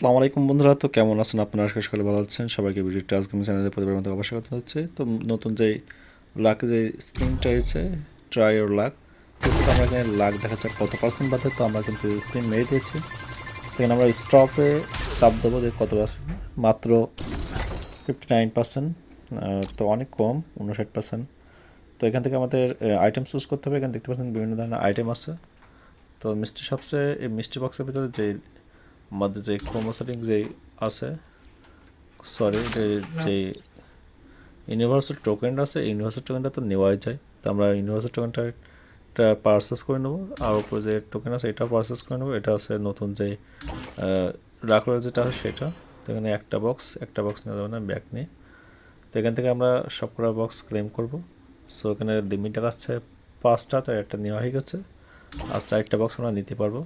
আসসালামু আলাইকুম বন্ধুরা। তো কেমন আছেন আপনারা? আজকে সকালে ভালো আছেন। সবাইকে ভিডিওটি আজকে আমি চ্যানেলে প্রতিবার মতো অবশ্যই কথা হচ্ছে তো নতুন যে লাক যে স্প্রিংটা হয়েছে ট্রাই ওর লাক তো আমরা এখানে লাক দেখা যাক কত পার্সেন্ট বাদে, তো আমরা কিন্তু স্প্রিং মেরে দিয়েছি। তো এখানে আমরা স্টপে চাপ দেবো যে কত আসবে। মাত্র ফিফটি নাইন পার্সেন্ট তো অনেক কম উনষাট পার্সেন্ট তো এখান থেকে আমাদের আইটেম চুজ করতে হবে। এখানে দেখতে পাচ্ছেন বিভিন্ন ধরনের আইটেম আছে। তো মিষ্টি সবচেয়ে, এই মিষ্টি বক্সের ভিতরে যে আমাদের যে ক্রোমোসোটিং যে আছে সরি যে ইউনিভার্সাল টোকেন আছে ইউনিভার্সাল টোকেনটা তো নেওয়াই যায়। তো আমরা ইউনিভার্সাল টোকেনটা এটা পারচেস করে নেব, আর উপরে যে টোকেন আছে, এটা পারচেস করে নেব। এটা আছে নতুন যে রাখল যেটা আছে সেটা। তো এখানে একটা বক্স একটা বক্স নেওয়া যাবে না ব্যাক নিয়ে। তো এখান থেকে আমরা সবকটা বক্স ক্লেম করব। সো এখানে লিমিট দেখাচ্ছে পাঁচটা তো একটা নেওয়া হয়ে গেছে। আর চারটা বক্স আমরা নিতে পারব।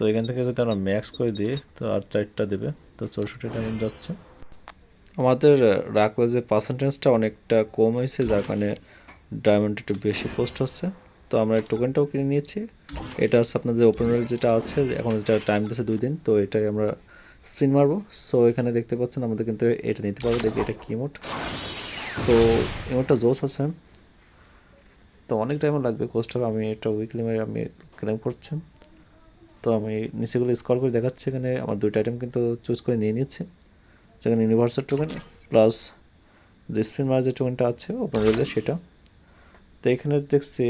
তো এখান থেকে যদি আমরা ম্যাক্স করে দিই, তো আর চারটা দেবে। তো চৌষট্টি ডায়মন্ড যাচ্ছে। আমাদের যে পার্সেন্টেজটা অনেকটা কম হয়েছে, যার কারণে ডায়মন্ড একটু বেশি পোস্ট হচ্ছে। তো আমরা টোকেনটাও কিনে নিয়েছি। এটা হচ্ছে আপনার যে ওপেন যেটা আছে, এখন যেটা টাইম দিচ্ছে দুই দিন, তো এটাই আমরা স্পিন মারবো। সো এখানে দেখতে পাচ্ছেন, আমাদের কিন্তু এটা নিতে পারব। দেখি এটা কি মোট তো ইমোটটা জোস আছে। তো অনেক টাইম লাগবে কোস্ট হবে আমি এটা উইকলি আমি ক্লেম করছি। তো আমি নিচেগুলো স্কল করে দেখাচ্ছি, এখানে আমার দুইটা আইটেম কিন্তু চুজ করে নিয়ে নিচ্ছি যেখানে ইউনিভার্সাল টোকেন প্লাস যে স্পিন মার যে টোকেনটা আছে ওপেন রেলের সেটা। তো এখানে দেখছি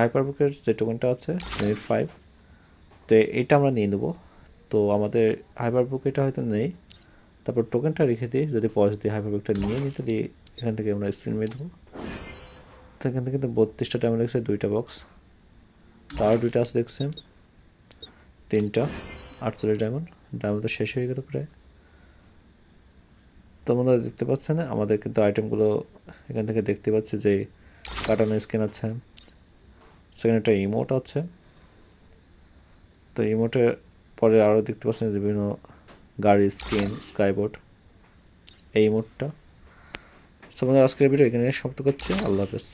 হাইপারবুকের যে টোকেনটা আছে মিনিট ফাইভ তো এটা আমরা নিয়ে নেব। তো আমাদের হাইপারবুক এটা হয়তো নেই। তারপর টোকেনটা রেখে দিই, যদি পয়সা দিয়ে হাইপারবুকটা নিয়ে নিতে দিই এখান থেকে আমরা স্পিন মেরে দেবো। তো এখান থেকে কিন্তু বত্রিশটা টাইম লেগেছে দুইটা বক্স তার দুইটা আছে, দেখছেন। তিনটা, আটচল্লিশ ডায়মন্ড ডায়মন্ড শেষ হয়ে গেল প্রায়। তোমরা দেখতে পাচ্ছ না আমাদের কিন্তু আইটেমগুলো এখান থেকে দেখতে পাচ্ছি যে কাটানো স্ক্রিন আছে। সেখানে একটা ইমোট আছে। তো ইমোটের পরে আরও দেখতে পাচ্ছেন বিভিন্ন গাড়ির স্ক্রিন স্কাইবোর্ড এই ইমোটটা তোমাদের আজকের ভিডিও এখানে সমাপ্ত করছি। আল্লাহ হাফেজ।